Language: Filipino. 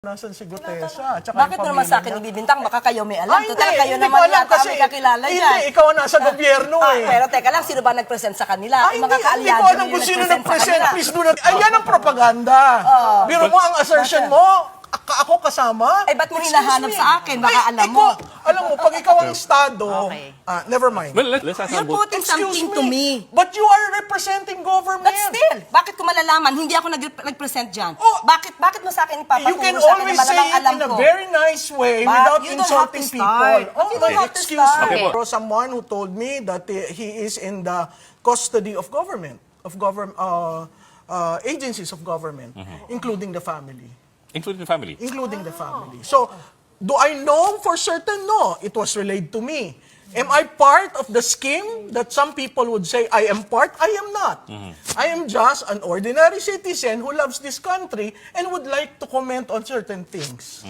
Nasaan si Gutesa? At saka Bakit yung naman sa akin niya? ibibintang? Baka kayo may alam. Ay, Total, hindi, kayo hindi naman ko alam yata kasi, may kakilala Hindi, dyan. ikaw ang nasa gobyerno Ah, eh. pero teka lang, sino ba nag-present sa kanila? Ay, Yung mga hindi, hindi kaalyado ko alam kung sino nag-present sa nag-present. kanila. Please do not. Ay, yan ang propaganda. Biro mo ang assertion mo, ako kasama. Ay, ba't mo Excuse hinahanap me. sa akin? Baka Ay, alam ikaw- mo. Alam mo, pag ikaw ang estado, Okay. ah, never mind. Well, let, let's ask You're about... putting Excuse something to me. But you are representing government. But still, bakit ko malalaman? Hindi ako nag- nag-present dyan. Oh, bakit bakit mo sa akin ipapatungo You can sa akin always say malamang it alam in a ko? very nice way But without you don't have insulting to people. start. Oh, You don't okay, have to excuse start. me. Okay. For someone who told me that uh, he is in the custody of government, of government, uh, uh, agencies of government, including the family. Including the family. Including the family. So, do I know for certain? No. It was relayed to me. Am I part of the scheme that some people would say I am part? I am not. I am just an ordinary citizen who loves this country and would like to comment on certain things.